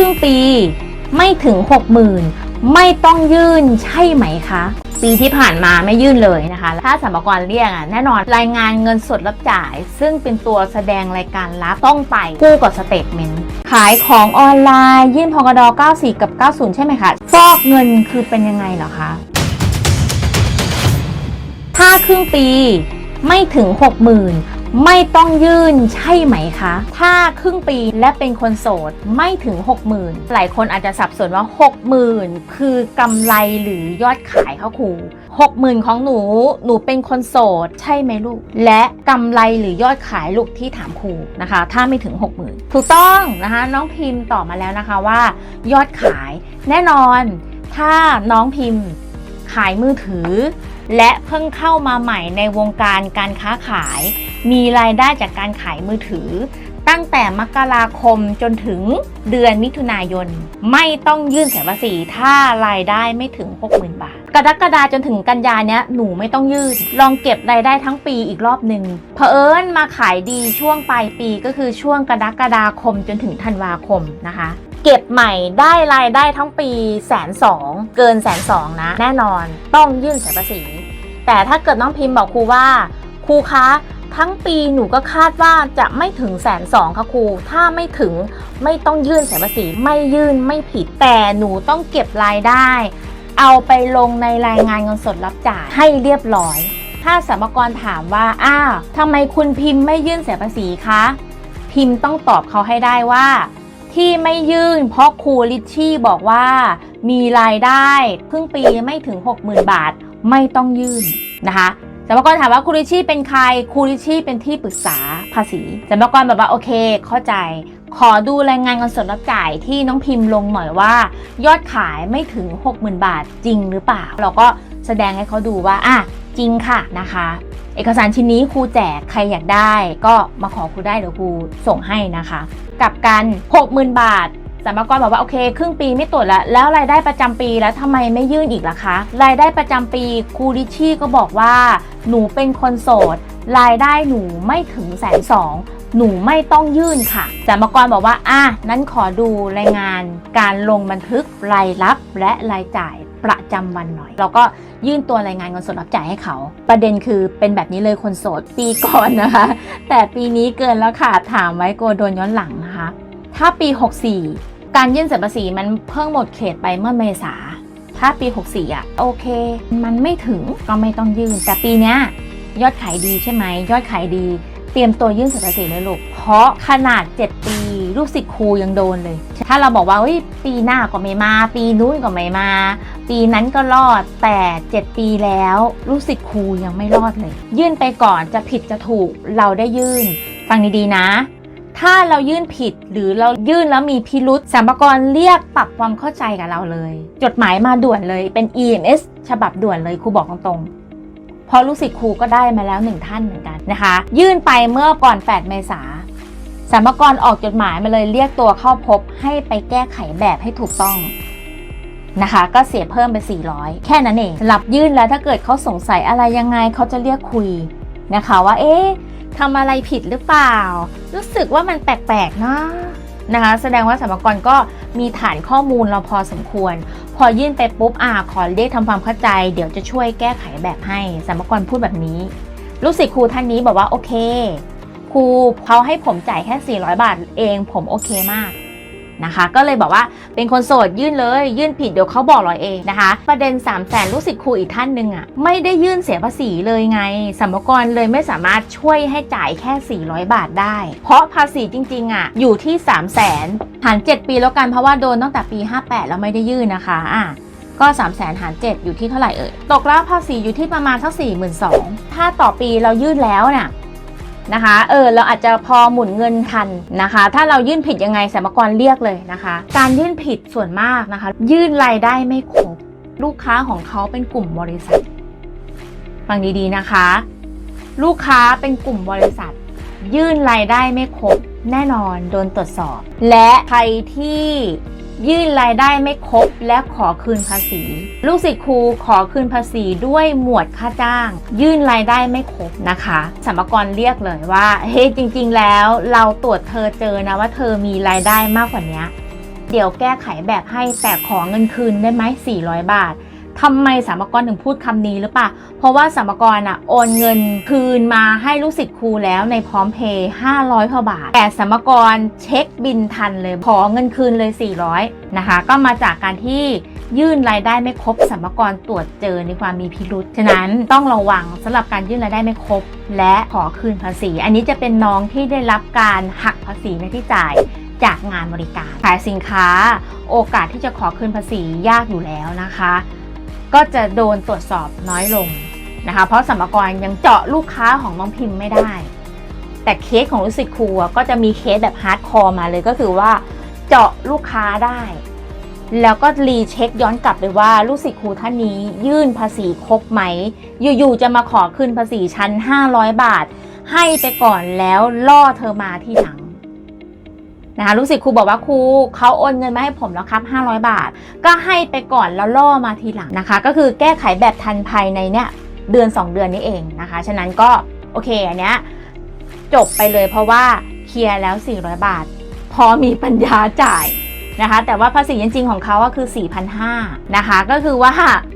ครึ่งปี ไม่ถึง 60,000 ไม่ต้องยื่นใช่ไหมคะ ปีที่ผ่านมาไม่ยื่นเลยนะคะ ถ้าสมรกรเรียกอะแน่นอนรายงานเงินสดรับจ่าย ซึ่งเป็นตัวแสดงรายการรับต้องไปคู่กับสเตทเมนต์ขายของออนไลน์ ยื่นพกด94 กับ 90 ใช่ไหมคะฟอกเงินคือเป็นยังไงเหรอคะถ้าครึ่งปีไม่ถึง 60,000 ไม่ต้องยื่นใช่ไหมคะ ถ้าครึ่งปีและเป็นคนโสดไม่ถึง 60,000 หลายคนอาจจะสับสนว่า 60,000 คือกำไรหรือยอดขายเขาครู60,000 ของหนู หนูเป็นคนโสด ใช่ไหมลูก และกำไรหรือยอดขายลูกที่ถามครูนะคะ ถ้าไม่ถึง 60,000 ถูกต้องนะคะ น้องพิมพ์ตอบมาแล้วนะคะว่า ยอดขายแน่นอน ถ้าน้องพิมพ์ขายมือถือ และเพิ่งเข้ามาใหม่ในวงการการค้าขาย มีรายได้จากการขายมือถือ ตั้งแต่มกราคมจนถึงเดือนมิถุนายน ไม่ต้องยื่นเสียภาษีถ้ารายได้ไม่ถึง 60,000 บาท กรกฎาจนถึงกันยาเนี้ยหนูไม่ต้องยื่น ลองเก็บรายได้ทั้งปีอีกรอบหนึ่งเผอิญมาขายดีช่วงปลายปีก็คือช่วงกรกฎาคมจนถึงธันวาคมนะคะเก็บใหม่ได้รายได้ทั้งปีแสนสองเกินแสนสองนะ แน่นอนต้องยื่นเสียภาษี แต่ถ้าเกิดน้องพิมพ์บอกครูว่า ครูคะ ทั้งปีหนูก็คาดว่าจะไม่ถึงแสนสองค่ะครู ถ้าไม่ถึงไม่ต้องยื่นเสียภาษีไม่ยื่นไม่ผิด แต่หนูต้องเก็บรายได้ เอาไปลงในรายงานเงินสดรับจ่ายให้เรียบร้อย ถ้าสมกรถามว่า อ้าวทำไมคุณพิมพ์ไม่ยื่นเสียภาษีคะ พิมพ์ต้องตอบเขาให้ได้ว่า ที่ไม่ยื่นเพราะครูลิชชี่บอกว่า มีรายได้ครึ่งปีไม่ถึง 60,000 บาท ไม่ต้องยื่นนะคะ สมกรถามว่าครูลิชี่เป็นใครครูลิชี่เป็นที่ปรึกษาภาษีสมกรแบบว่าโอเค เข้าใจ ขอดูรายงานเงินสดรับจ่ายที่น้องพิมพ์ลงหน่อยว่า ยอดขายไม่ถึง 60,000 บาทจริงหรือเปล่า เราก็แสดงให้เขาดูว่าอะจริงค่ะนะคะ เอกสารชิ้นนี้ครูแจกใครอยากได้ ก็มาขอครูได้เดี๋ยวครูส่งให้นะคะ กับกัน 60,000 บาท สมกรบอกว่าโอเค ครึ่งปีไม่ตรวจแล้ว แล้วรายได้ประจำปีแล้วทำไมไม่ยื่นอีกล่ะคะ รายได้ประจำปีครูดิชี่ก็บอกว่า หนูเป็นคนโสด รายได้หนูไม่ถึงแสนสองหนูไม่ต้องยื่นค่ะสมกรบอกว่าอะนั้นขอดูรายงาน การลงบันทึกรายรับและรายจ่ายประจำวันหน่อย เราก็ยื่นตัวรายงานเงินสดรับจ่ายให้เขา ประเด็นคือเป็นแบบนี้เลยคนโสดปีก่อนนะคะ แต่ปีนี้เกินแล้วค่ะ ถามไว้กลัวโดนย้อนหลังนะคะ ถ้าปี 64 การยื่นเสียภาษีมันเพิ่งหมดเขตไปเมื่อเมษา ถ้าปี 64อะโอเค มันไม่ถึงก็ไม่ต้องยื่น แต่ปีเนี้ยยอดขายดีใช่ไหม ยอดขายดี เตรียมตัวยื่นเสียภาษีเลยลูก เพราะขนาด 7 ปี ลูกศิษย์ครูยังโดนเลย ถ้าเราบอกว่าปีหน้าก็ไม่มา ปีนู้นก็ไม่มา ปีนั้นก็รอดแต่ 7 ปีแล้วลูกศิษย์ครูยังไม่รอดเลย ยื่นไปก่อนจะผิดจะถูกเราได้ยื่น ฟังดีๆนะ ถ้าเรายื่นผิดหรือเรายื่นแล้วมีพิรุษสัมภากรเรียกปรับความเข้าใจกับเราเลย จดหมายมาด่วนเลยเป็น EMS ฉบับด่วนเลยครูบอกตรงๆพราะลูกศิษย์ครูก็ได้มาแล้วหนึ่งท่านเหมือนกันนะคะ ยื่นไปเมื่อก่อน 8 เมษาสัมภากรออกจดหมายมาเลยเรียกตัวเข้าพบให้ไปแก้ไขแบบให้ถูกต้องนะคะ ก็เสียเพิ่มไป 400 แค่นั้นเองรับยื่นแล้วถ้าเกิดเขาสงสัยอะไรยังไงเขาจะเรียกคุยนะคะว่าเอ๊ะ ทำอะไรผิดหรือเปล่า รู้สึกว่ามันแปลกๆนะนะคะ แสดงว่าสมรกรก็มีฐานข้อมูลเราพอสมควร พอยื่นไปปุ๊บอ่าขอเรียกทำความเข้าใจ เดี๋ยวจะช่วยแก้ไขแบบให้สมรกรพูดแบบนี้ลูกศิษย์ครูท่านนี้บอกว่าโอเค ครูเขาให้ผมจ่ายแค่ 400 บาทเองผมโอเคมาก นะคะ ก็เลยบอกว่าเป็นคนโสดยื่นเลย ยื่นผิดเดี๋ยวเขาบอกเราเองนะคะ ประเด็น 3 0 0แสนลูกศิษย์ครูอีกท่านหนึ่งอะไม่ได้ยื่นเสียภาษีเลยไงสมภากรเลยไม่สามารถช่วยให้จ่ายแค่ 400 บาทได้ เพราะภาษีจริงๆอะอยู่ที่ 3 0 0แสนหาร 7 ปีแล้วกันเพราะว่าโดนตั้งแต่ปี 58 แล้วไม่ได้ยื่นนะคะอะก็3 0 0แสนหาร 7 อยู่ที่เท่าไหร่เอ่ยตกแล้วภาษีอยู่ที่ประมาณสัก42,000ถ้าต่อปีเรายื่นแล้วน่ะ นะคะ เออเราอาจจะพอหมุนเงินทันนะคะ ถ้าเรายื่นผิดยังไงสมกรเรียกเลยนะคะ การยื่นผิดส่วนมากนะคะ ยื่นรายได้ไม่ครบลูกค้าของเขาเป็นกลุ่มบริษัทฟังดีๆนะคะ ลูกค้าเป็นกลุ่มบริษัท ยื่นรายได้ไม่ครบแน่นอนโดนตรวจสอบ และใครที่ ยื่นรายได้ไม่ครบและขอคืนภาษี ลูกศิษย์ครูขอคืนภาษีด้วยหมวดค่าจ้าง ยื่นรายได้ไม่ครบนะคะสมกรเรียกเลยว่าเฮ้จริง ๆ แล้วเราตรวจเธอเจอนะว่าเธอมีรายได้มากกว่านี้เดี๋ยวแก้ไขแบบให้แต่ขอเงินคืนได้ไหม400 บาท ทำไมสามกรถึงพูดคำนี้หรือเปล่าเพราะว่าสามกรอะโอนเงินคืนมาให้ลูกศิษย์ครูแล้วในพร้อมเพย์500กว่าบาท แต่สามกรเช็คบินทันเลย ขอเงินคืนเลย 400 นะคะ ก็มาจากการที่ยื่นรายได้ไม่ครบสามกรตรวจเจอในความมีพิรุษฉะนั้นต้องระวังสำหรับการยื่นรายได้ไม่ครบ และขอคืนภาษี อันนี้จะเป็นน้องที่ได้รับการหักภาษีในที่จ่ายจากงานบริการ ขายสินค้า โอกาสที่จะขอคืนภาษียากอยู่แล้วนะคะ ก็จะโดนตรวจสอบน้อยลงนะคะ เพราะสัมภากรยังเจาะลูกค้าของน้องพิมพ์ไม่ได้ แต่เคสของลูกศิษย์ครูก็จะมีเคสแบบฮาร์ดคอร์มาเลยก็คือว่าเจาะลูกค้าได้ แล้วก็รีเช็คย้อนกลับเลยว่าลูกศิษย์ครูท่านนี้ยื่นภาษีครบไหม อยู่ๆจะมาขอคืนภาษีชั้น 500 บาท ให้ไปก่อนแล้วล่อเธอมาที่หลัง นะคะลูกศิษย์ครูบอกว่าครูเขาโอนเงินมาให้ผมแล้วครับ 500 บาท ก็ให้ไปก่อนแล้วล่อมาทีหลังนะคะ ก็คือแก้ไขแบบทันภายในเนี่ยเดือน 2 เดือนนี้เองนะคะ ฉะนั้นก็โอเคอันเนี้ยจบไปเลยเพราะว่าเคลียร์แล้ว 400 บาท พอมีปัญญาจ่ายนะคะ แต่ว่าภาษีจริงๆของเขาก็คือ 4,500นะคะ ก็คือว่า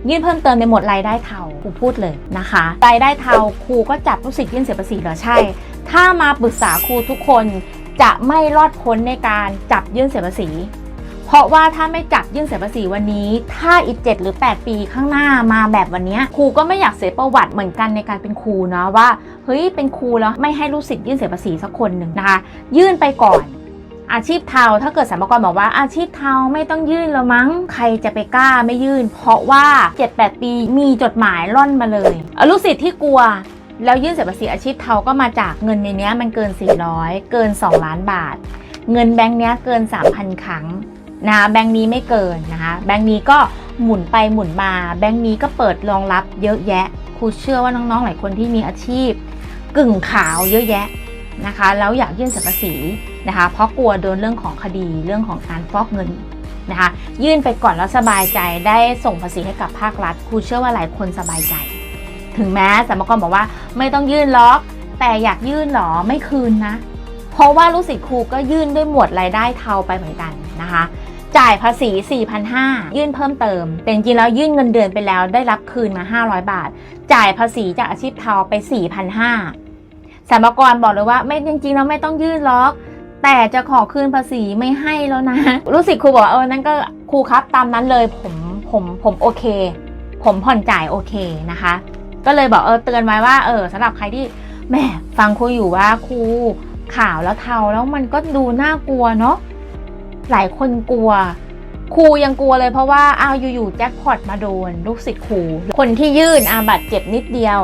ยื่นเพิ่มเติมในหมวดรายได้เทาครูพูดเลยนะคะรายได้เทาครูก็จับลูกศิษย์ยื่นเสียภาษีเหรอใช่ ถ้ามาปรึกษาครูทุกคน จะไม่รอดพ้นในการจับยื่นเสียภาษี เพราะว่าถ้าไม่จับยื่นเสียภาษีวันนี้ ถ้าอีก 7 หรือ 8 ปีข้างหน้ามาแบบวันนี้ครูก็ไม่อยากเสียประวัติเหมือนกันในการเป็นครูเนาะว่าเฮ้ยเป็นครูแล้วไม่ให้ลูกศิษย์ยื่นเสียภาษีสักคนหนึ่งนะคะ ยื่นไปก่อน อาชีพเทาถ้าเกิดสามกรบอกว่าอาชีพเทาไม่ต้องยื่นแล้วมั้งใครจะไปกล้าไม่ยื่น เพราะว่า 7-8 ปีมีจดหมายล่อนมาเลยเลูกศิษย์ที่กลัว แล้วยื่นเสียภาษีอาชีพเทาก็มาจากเงินในนี้มันเกิน 400 เกิน 2 ล้านบาท เงินแบงค์เนี้ยเกิน 3,000 ครั้งนะคะแบงค์นี้ไม่เกินนะคะแบงค์นี้ก็หมุนไปหมุนมา แบงค์นี้ก็เปิดรองรับเยอะแยะครูเชื่อว่าน้องๆหลายคนที่มีอาชีพ กึ่งขาวเยอะแยะนะคะแล้วอยากยื่นเสียภาษีนะคะเพราะกลัวโดนเรื่องของคดีเรื่องของการฟอกเงินนะคะยื่นไปก่อนแล้วสบายใจได้ส่งภาษีให้กับภาครัฐครูเชื่อว่าหลายคนสบายใจ ถึงแม้สมกรบอกว่าไม่ต้องยื่นล็อก แต่อยากยื่นหรอไม่คืนนะ เพราะว่าลูกศิษย์ครูก็ยื่นด้วยหมวดรายได้เทาไปเหมือนกันนะคะ จ่ายภาษี 4,500 ยื่นเพิ่มเติม แต่จริงแล้วยื่นเงินเดือนไปแล้วได้รับคืนมา 500 บาท จ่ายภาษีจากอาชีพเทาไป 4,500สรรพากรบอกเลยว่าไม่จริงๆแล้วไม่ต้องยื่นล็อกแต่จะขอคืนภาษีไม่ให้แล้วนะลูกศิครูบอกเออนั่นก็ครูครับตามนั้นเลยผมผมผมโอเค ผมผ่อนจ่ายโอเคนะคะ ก็เลยบอกเออเตือนไว้ว่าเออสำหรับใครที่แหมฟังครูอยู่ว่าครูข่าวแล้วเทาแล้วมันก็ดูน่ากลัวเนาะหลายคนกลัวครูยังกลัวเลยเพราะว่าอ้าวอยู่ๆแจ็คพอตมาโดน ลูกศิษย์ครูคนที่ยื่นอาบัตเจ็บนิดเดียว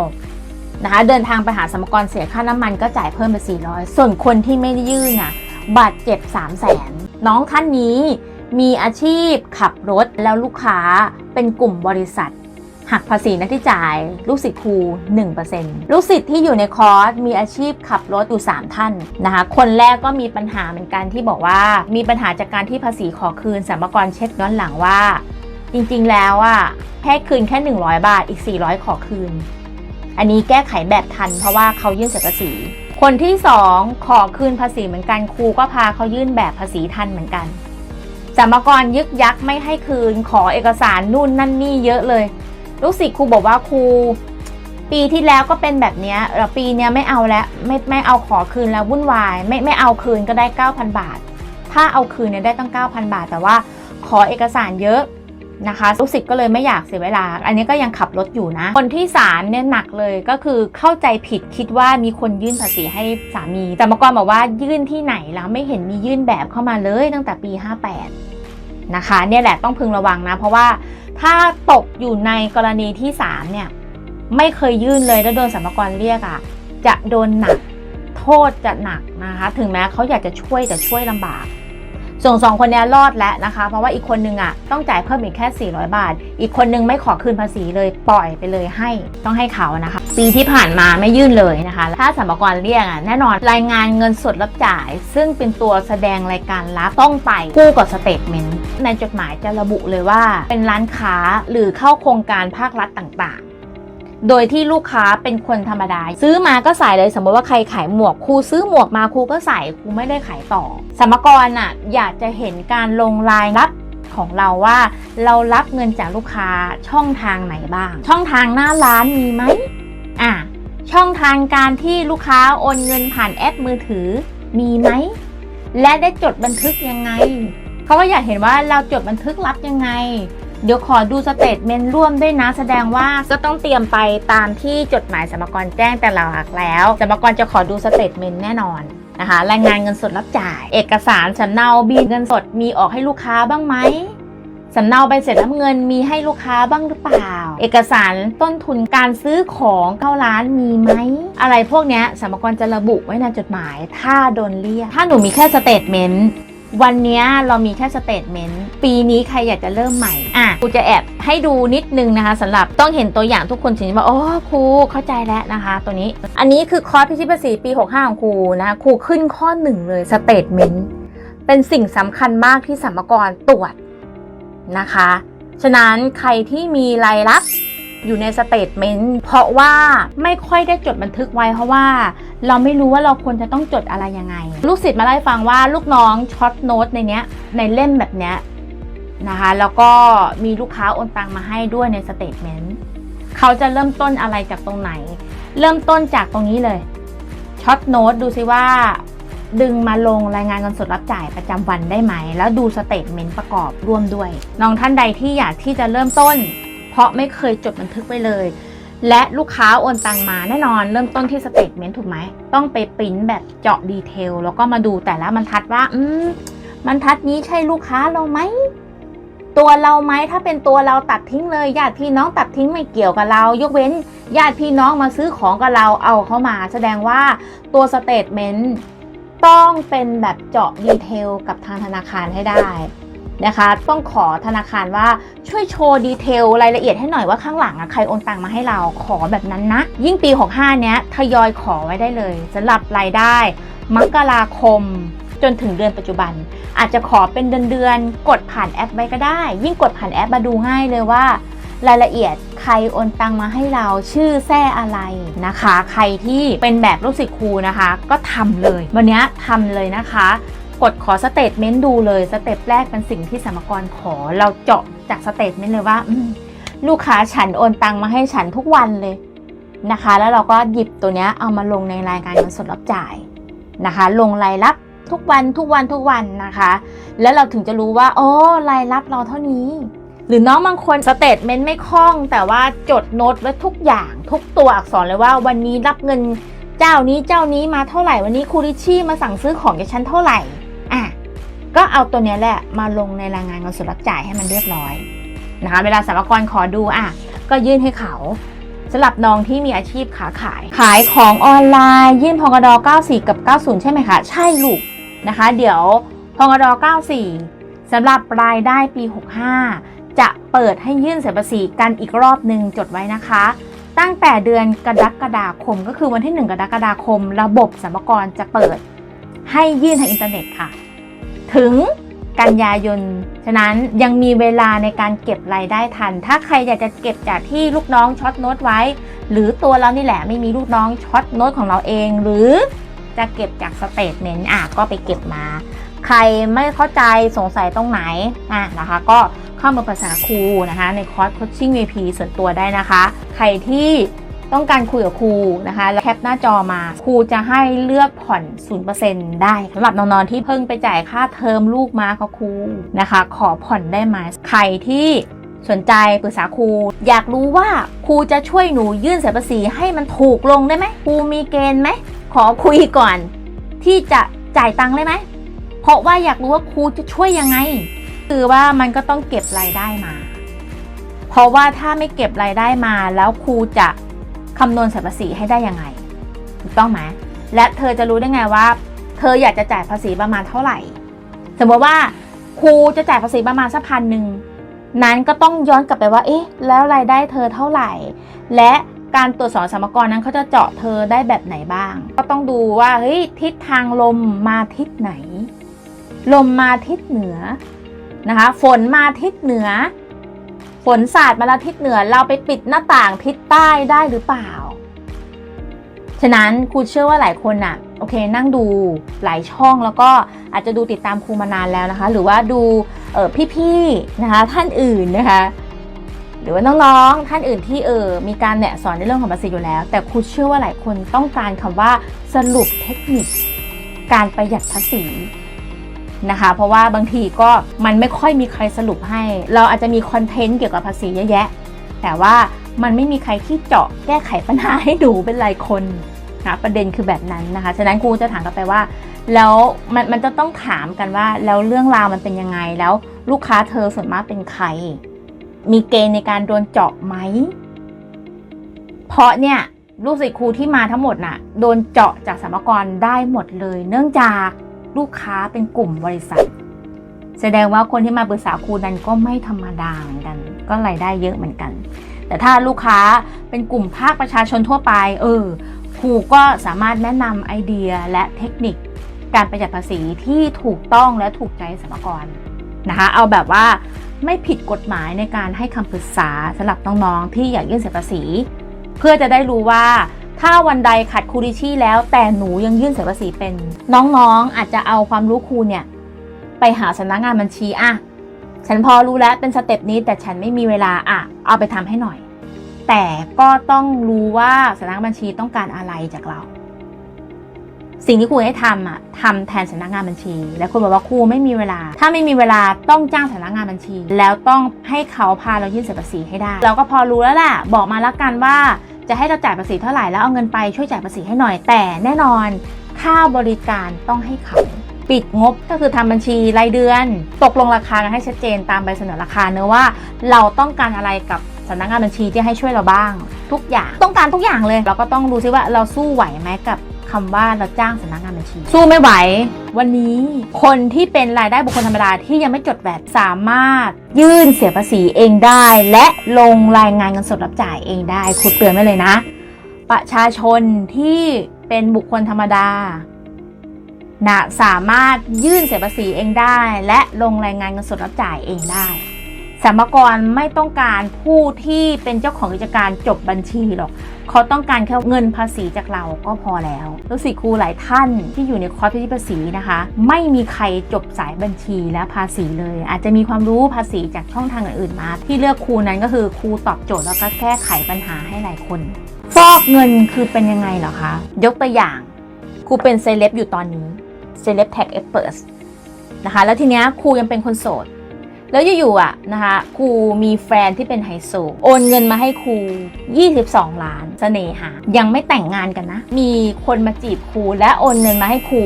นะคะเดินทางไปหาสมกรเสียค่าน้ำมันก็จ่ายเพิ่มไป 400 ส่วนคนที่ไม่ได้ยื่นน่ะบาดเจ็บ 3 0 0แสนน้องท่านนี้มีอาชีพขับรถแล้วลูกค้าเป็นกลุ่มบริษัท หักภาษีหนะที่จ่ายลูกศิษย์ครู 1%ลูกศิษย์ที่อยู่ในคอร์สมีอาชีพขับรถอยู่ 3 ท่านนะคะ คนแรกก็มีปัญหาเหมือนกันที่บอกว่ามีปัญหาจากการที่ภาษีขอคืนสรรพากรเช็คย้อนหลังว่า จริงๆแล้วอะแค่คืนแค่ 100 บาทอีก 400 ขอคืน อันนี้แก้ไขแบบทันเพราะว่าเขายื่นเสียภาษีคนที่ 2 ขอคืนภาษีเหมือนกันครูก็พาเขายื่นแบบภาษีทันเหมือนกันสรรพากรยึกยักไม่ให้คืนขอเอกสารนู่นนั่นนี่เยอะเลย ลูกศิษย์ครูบอกว่าครู ปีที่แล้วก็เป็นแบบนี้แล้วปีนี้ไม่เอาแล้วไม่ไม่เอาขอคืนแล้ววุ่นวาย ไม่ไม่เอาคืนก็ได้ 9,000 บาท ถ้าเอาคืนเนี่ยได้ตั้ง 9,000 บาท แต่ว่าขอเอกสารเยอะนะคะลูกศิษย์ก็เลยไม่อยากเสียเวลา อันนี้ก็ยังขับรถอยู่นะ คนที่สามเนี่ยหนักเลยก็คือเข้าใจผิดคิดว่ามีคนยื่นภาษีให้สามี แต่มื่อก่อนบอกว่ายื่นที่ไหนแล้วไม่เห็นมียื่นแบบเข้ามาเลยตั้งแต่ปี 58 นะคะเนี่ยแหละต้องพึงระวังนะ เพราะว่าถ้าตกอยู่ในกรณีที่ 3 เนี่ย ไม่เคยยื่นเลยแล้วโดนสรรพากรเรียกอะ่ะจะโดนหนักโทษจะหนักนะคะ ถึงแม้เขาอยากจะช่วยแต่ช่วยลำบาก ส่วนสองคนเนี้ยรอดแล้วนะคะ เพราะว่าอีกคนนึงอะต้องจ่ายเพิ่มอีกแค่ 400 บาท อีกคนนึงไม่ขอคืนภาษีเลยปล่อยไปเลยให้ต้องให้เขานะคะ ปีที่ผ่านมาไม่ยื่นเลยนะคะ ถ้าสรรกรเรียกอะแน่นอนรายงานเงินสดรับจ่าย ซึ่งเป็นตัวแสดงรายการรับต้องไปคู่กับสเตทเมนต์ในจดหมายจะระบุเลยว่า เป็นร้านค้าหรือเข้าโครงการภาครัฐต่าง โดยที่ลูกค้าเป็นคนธรรมดา ซื้อมาก็ใส่เลย สมมติว่าใครขายหมวกครูซื้อหมวกมาครูก็ใส่ครูไม่ได้ขายต่อสมกรน่ะอยากจะเห็นการลงรายรับของเราว่าเรารับเงินจากลูกค้าช่องทางไหนบ้าง ช่องทางหน้าร้านมีไหมอะช่องทางการที่ลูกค้าโอนเงินผ่านแอปมือถือมีไหมและได้จดบันทึกยังไงเขาก็อยากเห็นว่าเราจดบันทึกรับยังไง เดี๋ยวขอดูสเตทเมนต์ร่วมด้วยนะ แสดงว่าก็ต้องเตรียมไปตามที่จดหมายสมกรแจ้งแต่ละหลักแล้วสมกรจะขอดูสเตทเมนต์แน่นอนนะคะรายงานเงินสดรับจ่าย เอกสารสำเนาบิลเงินสดมีออกให้ลูกค้าบ้างไหมสำเนาใบเสร็จรับเงินมีให้ลูกค้าบ้างหรือเปล่า เอกสารต้นทุนการซื้อของเข้าร้านมีไหม อะไรพวกเนี้ยสมกรจะระบุไว้ในจดหมาย ถ้าโดนเรียก ถ้าหนูมีแค่สเตทเมนต์ วันนี้เรามีแค่สเตทเมนต์ปีนี้ใครอยากจะเริ่มใหม่ อะครูจะแอบให้ดูนิดนึงนะคะสำหรับต้องเห็นตัวอย่างทุกคนถึงจะว่าโอ้ครูเข้าใจแล้วนะคะ ตัวนี้ อันนี้คือคอร์สพิชิตภาษีปี 65 ของครูนะคะครูขึ้นข้อหนึ่งเลยสเตทเมนต์เป็นสิ่งสำคัญมากที่สัมภากรตรวจนะคะ ฉะนั้นใครที่มีรายรับ อยู่ในสเตทเมนต์เพราะว่าไม่ค่อยได้จดบันทึกไว้เพราะว่า เราไม่รู้ว่าเราควรจะต้องจดอะไรยังไง ลูกศิษย์มาเล่าให้ฟังว่าลูกน้องช็อตโน้ตในเนี้ยในเล่มแบบเนี้ยนะคะแล้วก็มีลูกค้าโอนตังมาให้ด้วยในสเตทเมนต์เขาจะเริ่มต้นอะไรจากตรงไหน เริ่มต้นจากตรงนี้เลยช็อตโน้ตดูซิว่า ดึงมาลงรายงานเงินสดรับจ่ายประจำวันได้ไหม แล้วดูสเตทเมนต์ประกอบร่วมด้วย น้องท่านใดที่อยากที่จะเริ่มต้น ราะไม่เคยจดบันทึกไว้เลย และลูกค้าโอนตังมาแน่นอน เริ่มต้นที่สเตทเมนต์ถูกไหม ต้องไปปริ้นแบบเจาะดีเทล แล้วก็มาดูแต่ละบรรทัดว่า อืมบรรทัดนี้ใช่ลูกค้าเราไหม ตัวเราไหมถ้าเป็นตัวเราตัดทิ้งเลยญาติพี่น้องตัดทิ้งไม่เกี่ยวกับเรา ยกเว้นญาติพี่น้องมาซื้อของกับเราเอาเข้ามา แสดงว่าตัวสเตทเมนต์ต้องเป็นแบบเจาะดีเทลกับทางธนาคารให้ได้ นะคะ ต้องขอธนาคารว่าช่วยโชว์ดีเทลรายละเอียดให้หน่อยว่าข้างหลังอะใครโอนตังมาให้เราขอแบบนั้นนะ ยิ่งปี 65 เนี้ยทยอยขอไว้ได้เลยสำหรับรายได้ มกราคมจนถึงเดือนปัจจุบัน อาจจะขอเป็นเดือนเดือนๆกดผ่านแอปไว้ก็ได้ ยิ่งกดผ่านแอปมาดูง่ายเลยว่า รายละเอียดใครโอนตังมาให้เราชื่อแท้อะไรนะคะ ใครที่เป็นแบบลูกศิษย์ครูนะคะ ก็ทำเลย วันนี้ทำเลยนะคะ กดขอสเตทเมนต์ดูเลยสเต็ปแรกเป็นสิ่งที่สมกรขอ เราเจาะจากสเตทเมนต์เลยว่าลูกค้าฉันโอนตังมาให้ฉันทุกวันเลยนะคะ แล้วเราก็หยิบตัวเนี้ยเอามาลงในรายการเงินสดรับจ่ายนะคะ ลงรายรับทุกวันทุกวันทุกวันนะคะ แล้วเราถึงจะรู้ว่าอ๋อรายรับเราเท่านี้ หรือน้องบางคนสเตทเมนต์ไม่คล่อง แต่ว่าจดโน้ตไว้ทุกอย่างทุกตัวอักษรเลยว่าวันนี้รับเงินเจ้านี้เจ้านี้มาเท่าไหร่วันนี้คูริชี่มาสั่งซื้อของกับฉันเท่าไหร่ ก็เอาตัวนี้แหละมาลงในรายงานเงินสดรับจ่ายให้มันเรียบร้อยนะคะ เวลาสรรพากรขอดูอะก็ยื่นให้เขาสำหรับน้องที่มีอาชีพขาขาย ขายของออนไลน์ ยื่นพกด94 กับ 90 ใช่ไหมคะ ใช่ลูกนะคะ เดี๋ยวพกด94สำหรับรายได้ปี 65 จะเปิดให้ยื่นเสียภาษีกันอีกรอบหนึ่งจดไว้นะคะ ตั้งแต่เดือนกรกฎาคมก็คือวันที่ 1 กรกฎาคม ระบบสรรพากรจะเปิดให้ยื่นทางอินเทอร์เน็ตค่ะ ถึงกันยายน ฉะนั้นยังมีเวลาในการเก็บรายได้ทัน ถ้าใครอยากจะเก็บจากที่ลูกน้องช็อตโน้ตไว้ หรือตัวเรานี่แหละไม่มีลูกน้องช็อตโน้ตของเราเอง หรือจะเก็บจากสเตทเมนต์อะก็ไปเก็บมา ใครไม่เข้าใจสงสัยตรงไหนอะนะคะ ก็เข้ามาปรึกษาครูนะคะ ในคอร์ส coaching VP ส่วนตัวได้นะคะ ใครที่ ต้องการคุยกับครูนะคะ แล้วแคปหน้าจอมา ครูจะให้เลือกผ่อน 0%ได้สำหรับน้องๆที่เพิ่งไปจ่ายค่าเทอมลูกมาค่ะครูนะคะ ขอผ่อนได้ไหมใครที่สนใจปรึกษาครู อยากรู้ว่าครูจะช่วยหนูยื่นเสียภาษีให้มันถูกลงได้ไหมครูมีเกณฑ์ไหม ขอคุยก่อน ที่จะจ่ายตังค์ได้ไหม เพราะว่าอยากรู้ว่าครูจะช่วยยังไง คือว่ามันก็ต้องเก็บรายได้มา เพราะว่าถ้าไม่เก็บรายได้มาแล้วครูจะ คำนวณเสียภาษีให้ได้ยังไง ถูกต้องไหมและเธอจะรู้ได้ไงว่า เธออยากจะจ่ายภาษีประมาณเท่าไหร่ สมมติว่าครูจะจ่ายภาษีประมาณสักพันหนึ่งนั้นก็ต้องย้อนกลับไปว่า เอ๊ะ แล้วรายได้เธอเท่าไหร่ และการตรวจสอบสมกรนั้นเขาจะเจาะเธอได้แบบไหนบ้าง ก็ต้องดูว่าเฮ้ยทิศทางลมมาทิศไหน ลมมาทิศเหนือนะคะ ฝนมาทิศเหนือ นสาดมาแล้วทิศเหนือเราไปปิดหน้าต่างทิศใต้ได้หรือเปล่า ฉะนั้นครูเชื่อว่าหลายคนน่ะโอเคนั่งดูหลายช่องแล้วก็อาจจะดูติดตามครูมานานแล้วนะคะ หรือว่าดูเออพี่ๆนะคะท่านอื่นนะคะ หรือว่าน้องๆท่านอื่นที่เออมีการเนี่ยสอนในเรื่องของภาษีอยู่แล้ว แต่ครูเชื่อว่าหลายคนต้องการคำว่าสรุปเทคนิค การประหยัดภาษี นะคะ เพราะว่าบางทีก็มันไม่ค่อยมีใครสรุปให้ เราอาจจะมีคอนเทนต์เกี่ยวกับภาษีเยอะแยะ แต่ว่ามันไม่มีใครที่เจาะแก้ไขปัญหาให้ดูเป็นรายคนนะประเด็นคือแบบนั้นนะคะ ฉะนั้นครูจะถามกลับไปว่า แล้วมันมันจะต้องถามกันว่า แล้วเรื่องราวมันเป็นยังไง แล้วลูกค้าเธอส่วนมากเป็นใคร มีเกณฑ์ในการโดนเจาะไหม เพราะเนี่ยลูกศิษย์ครูที่มาทั้งหมดน่ะ โดนเจาะจากสมกรได้หมดเลย เนื่องจาก ลูกค้าเป็นกลุ่มบริษัท แสดงว่าคนที่มาปรึกษาครูนั้นก็ไม่ธรรมดาเหมือนกัน ก็รายได้เยอะเหมือนกัน แต่ถ้าลูกค้าเป็นกลุ่มภาคประชาชนทั่วไป เออครูก็สามารถแนะนำไอเดียและเทคนิค การประหยัดภาษีที่ถูกต้องและถูกใจสมกรนะคะ เอาแบบว่าไม่ผิดกฎหมายในการให้คำปรึกษาสำหรับน้องๆที่อยากยื่นเสียภาษี เพื่อจะได้รู้ว่า ถ้าวันใดขัดคูริชี่แล้ว แต่หนูยังยื่นเสียภาษีเป็น น้องๆอาจจะเอาความรู้ครูเนี่ย ไปหาสำนักงานบัญชีอะฉันพอรู้แล้วเป็นสเต็ปนี้แต่ฉันไม่มีเวลาอะเอาไปทำให้หน่อย แต่ก็ต้องรู้ว่าสำนักบัญชีต้องการอะไรจากเรา สิ่งที่ครูให้ทำอะทำแทนสำนักงานบัญชี และคุณบอกว่าครูไม่มีเวลา ถ้าไม่มีเวลาต้องจ้างสำนักงานบัญชี แล้วต้องให้เขาพาเรายื่นเสียภาษีให้ได้ เราก็พอรู้แล้วแหละบอกมาแล้วกันว่า จะให้เราจ่ายภาษีเท่าไหร่แล้วเอาเงินไปช่วยจ่ายภาษีให้หน่อย แต่แน่นอนค่าบริการต้องให้เขาปิดงบก็คือทำบัญชีรายเดือน ตกลงราคากันให้ชัดเจนตามใบเสนอราคาเนื้อว่า เราต้องการอะไรกับสำนักงานบัญชีที่ให้ช่วยเราบ้าง ทุกอย่างต้องการทุกอย่างเลย เราก็ต้องดูซิว่าเราสู้ไหวไหมกับ คำว่าเราจ้างสำนักงานบัญชี สู้ไม่ไหว วันนี้คนที่เป็นรายได้บุคคลธรรมดาที่ยังไม่จดแบบสามารถ ยื่นเสียภาษีเองได้ และลงรายงานเงินสดรับจ่ายเองได้ครูเตือนไว้เลยนะ ประชาชนที่เป็นบุคคลธรรมดานะสามารถยื่นเสียภาษีเองได้ และลงรายงานเงินสดรับจ่ายเองได้ สรรพากรไม่ต้องการผู้ที่เป็นเจ้าของกิจการจบบัญชีหรอก เขาต้องการแค่เงินภาษีจากเราก็พอแล้วลูกศิษย์ครูหลายท่านที่อยู่ในคอร์สพิธีภาษีนะคะ ไม่มีใครจบสายบัญชีและภาษีเลย อาจจะมีความรู้ภาษีจากช่องทางอื่นๆมา ที่เลือกครูนั้นก็คือครูตอบโจทย์แล้วก็แก้ไขปัญหาให้หลายคน ฟอกเงินคือเป็นยังไงเหรอคะยกตัวอย่างครูเป็นเซเลบอยู่ตอนนี้เซเลบแท็กเอ็กเปิร์สนะคะแล้วทีเนี้ยครูยังเป็นคนโสด แล้วอยู่ๆอะนะคะครูมีแฟนที่เป็นไฮโซโอนเงินมาให้ครู 22 ล้านเสน่หา ยังไม่แต่งงานกันนะ มีคนมาจีบครูและโอนเงินมาให้ครู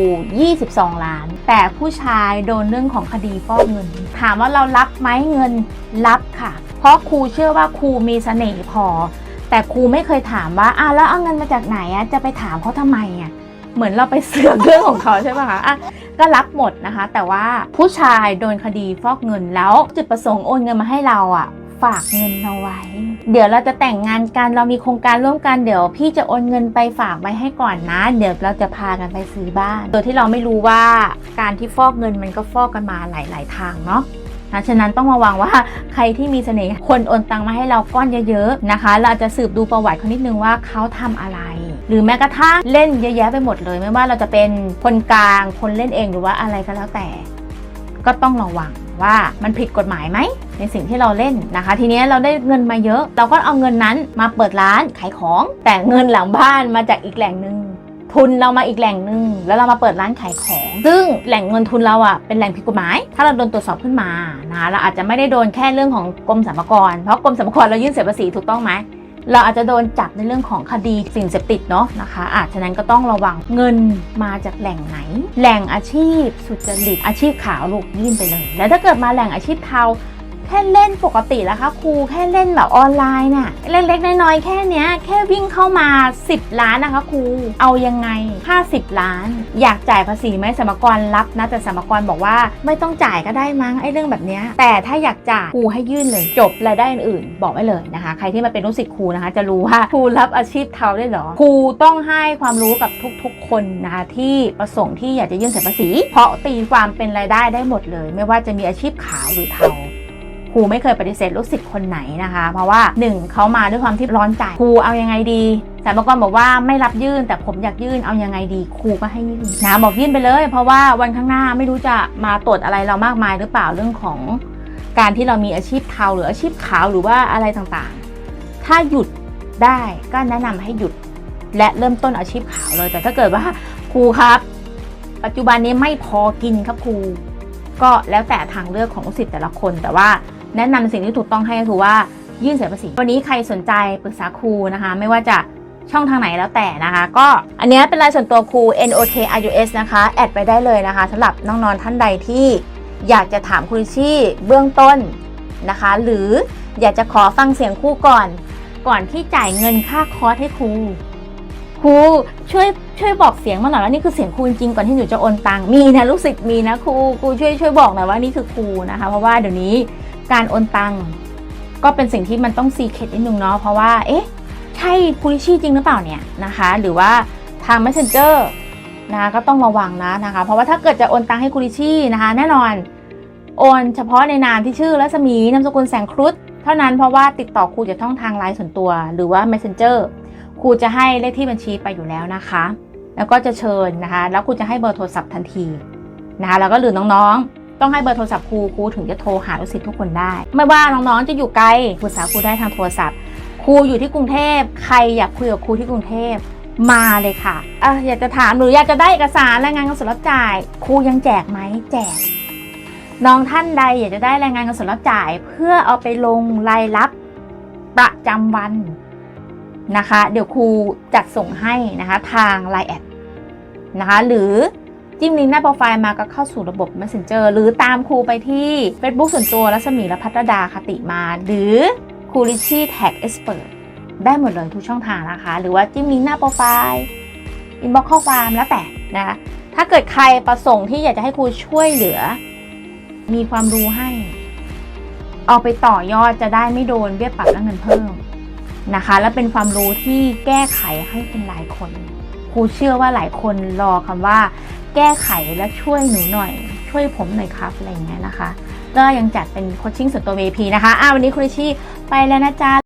22 ล้าน แต่ผู้ชายโดนเรื่องของคดีฟอกเงิน ถามว่าเรารับไหมเงินรับค่ะ เพราะครูเชื่อว่าครูมีเสน่ห์พอ แต่ครูไม่เคยถามว่าอะแล้วเอาเงินมาจากไหนอะจะไปถามเขาทำไมอะเหมือนเราไปเสือกเรื่องของเขาใช่ป่ะคะอะ ก็รับหมดนะคะ แต่ว่าผู้ชายโดนคดีฟอกเงินแล้วจุดประสงค์โอนเงินมาให้เราอะฝากเงินเอาไว้ เดี๋ยวเราจะแต่งงานกัน เรามีโครงการร่วมกัน เดี๋ยวพี่จะโอนเงินไปฝากไว้ให้ก่อนนะ เดี๋ยวเราจะพากันไปซื้อบ้าน โดยที่เราไม่รู้ว่าการที่ฟอกเงินมันก็ฟอกกันมาหลาย ๆ ทางเนาะนะฉะนั้นต้องระวังว่าใครที่มีเสน่ห์คนโอนตังมาให้เราก้อนเยอะ ๆ นะคะ เราจะสืบดูประวัติเขานิดนึงว่าเขาทำอะไร หรือแม้กระทั่งเล่นเยอะแยะไปหมดเลย ไม่ว่าเราจะเป็นคนกลางคนเล่นเองหรือว่าอะไรก็แล้วแต่ ก็ต้องระวังว่ามันผิดกฎหมายไหมในสิ่งที่เราเล่นนะคะ ทีนี้เราได้เงินมาเยอะ เราก็เอาเงินนั้นมาเปิดร้านขายของ แต่เงินหลังบ้านมาจากอีกแหล่งหนึ่งทุนเรามาอีกแหล่งหนึ่งแล้วเรามาเปิดร้านขายของ ซึ่งแหล่งเงินทุนเราอะเป็นแหล่งผิดกฎหมาย ถ้าเราโดนตรวจสอบขึ้นมานะเราอาจจะไม่ได้โดนแค่เรื่องของกรมสรรพากรเพราะกรมสรรพากรเรายื่นเสียภาษีถูกต้องไหม เราอาจจะโดนจับในเรื่องของคดีสิ่งเสพติดเนาะนะคะอาจฉะนั้นก็ต้องระวังเงินมาจากแหล่งไหน แหล่งอาชีพสุจริตอาชีพขาวลูกยื่นไปเลย แล้วถ้าเกิดมาแหล่งอาชีพเทา ค่เล่นปกติแล้วคะครูแค่เล่นแบบออนไลน์น่ะเล็กๆน้อยๆแค่เนี้ยแค่วิ่งเข้ามา 10 ล้านนะคะครูเอายังไง 50 ล้าน อยากจ่ายภาษีไหมสมรกรรับนะแต่สมรกรบอกว่าไม่ต้องจ่ายก็ได้มั้งไอ้เรื่องแบบเนี้ยแต่ถ้าอยากจ่ายครูให้ยื่นเลยจบรายได้อื่นๆบอกไว้เลยนะคะ ใครที่มาเป็นลูกศิษย์ครูนะคะ จะรู้ว่าครูรับอาชีพเทาได้หรอครูต้องให้ความรู้กับทุกๆ คนนะคะที่ประสงค์ที่อยากจะยื่นเสียภาษี เพราะตีความเป็นรายได้ได้หมดเลย ไม่ว่าจะมีอาชีพขาวหรือเทา ครูไม่เคยปฏิเสธลูกศิษย์คนไหนนะคะ เพราะว่าหนึ่งเขามาด้วยความที่ร้อนใจครูเอายังไงดีสายบกรบอกว่าไม่รับยื่นแต่ผมอยากยื่นเอายังไงดีครูก็ให้ยื่นนะบอกยื่นไปเลย เพราะว่าวันข้างหน้าไม่รู้จะมาตรวจอะไรเรามากมายหรือเปล่าเรื่องของการที่เรามีอาชีพเทาหรืออาชีพขาวหรือว่าอะไรต่างๆ ถ้าหยุดได้ก็แนะนำให้หยุดและเริ่มต้นอาชีพขาวเลย แต่ถ้าเกิดว่าครูครับ ปัจจุบันนี้ไม่พอกินครับครู ก็แล้วแต่ทางเลือกของลูกศิษย์แต่ละคนแต่ว่า แนะนำสิ่งที่ถูกต้องให้ก็คือว่ายื่นเสียภาษี วันนี้ใครสนใจปรึกษาครูนะคะ ไม่ว่าจะช่องทางไหนแล้วแต่นะคะ ก็อันนี้เป็นรายส่วนตัวครู NOK RUS นะคะ แอดไปได้เลยนะคะสำหรับน้องๆท่านใดที่อยากจะถามครูริชี่เบื้องต้นนะคะ หรืออยากจะขอฟังเสียงครูก่อน ก่อนที่จ่ายเงินค่าคอร์สให้ครูครูช่วยช่วยบอกเสียงมาหน่อยว่านี่คือเสียงครูจริงก่อนที่หนูจะโอนตังมีนะลูกศิษย์มีนะครูครูช่วยช่วยบอกหน่อยว่านี่คือครูนะคะ เพราะว่าเดี๋ยวนี้ การโอนตังก็เป็นสิ่งที่มันต้องซีเคดนิดนึงเนาะเพราะว่า เอ๊ะ ใช่ครูลิชี่จริงหรือเปล่าเนี่ยนะคะ หรือว่าทาง messenger นะคะก็ต้องระวังนะนะคะ เพราะว่าถ้าเกิดจะโอนตังให้คุริชี่นะคะ แน่นอนโอนเฉพาะในนามที่ชื่อรัศมีนามสกุลแสงครุฑเท่านั้นเพราะว่าติดต่อครูจากช่องทางไลน์ส่วนตัว หรือว่า messenger ครูจะให้เลขที่บัญชีไปอยู่แล้วนะคะ แล้วก็จะเชิญนะคะ แล้วครูจะให้เบอร์โทรศัพท์ทันทีนะคะ แล้วก็หรือน้องๆ ต้องให้เบอร์โทรศัพท์ครูครูถึงจะโทรหาลูกศิษย์ทุกคนได้ ไม่ว่าน้องๆจะอยู่ไกลปรึกษาครูได้ทางโทรศัพท์ ครูอยู่ที่กรุงเทพ ใครอยากคุยกับครูที่กรุงเทพมาเลยค่ะอะ อยากจะถามหรืออยากจะได้เอกสารรายงานเงินสดรับจ่าย ครูยังแจกไหมแจก น้องท่านใดอยากจะได้รายงานเงินสดรับจ่าย เพื่อเอาไปลงรายรับประจำวันนะคะ เดี๋ยวครูจัดส่งให้นะคะทาง Line แอดนะคะ หรือ จิ้มลิงก์หน้าโปรไฟล์มาก็เข้าสู่ระบบ Messenger หรือตามครูไปที่ Facebook ส่วนตัวรัศมีและพัฒดาคติมา หรือครูริชี่แท็กเอ็กซ์เพรได้หมดเลยทุกช่องทางนะคะ หรือว่าจิ้มลิงก์หน้าโปรไฟล์อินบ็อกข้อความแล้วแต่นะคะถ้าเกิดใครประสงค์ที่อยากจะให้ครูช่วยเหลือ มีความรู้ให้ เอาไปต่อยอดจะได้ไม่โดนเบี้ยปรับและเงินเพิ่มนะคะ และเป็นความรู้ที่แก้ไขให้เป็นหลายคน ครูเชื่อว่าหลายคนรอคำว่า แก้ไขและช่วยหนูหน่อย ช่วยผมหน่อยครับอะไรอย่างเงี้ยนะคะ ก็ยังจัดเป็นโคชชิ่งส่วนตัว VIP นะคะ อ้าวันนี้ครูริชี่ไปแล้วนะจ๊ะ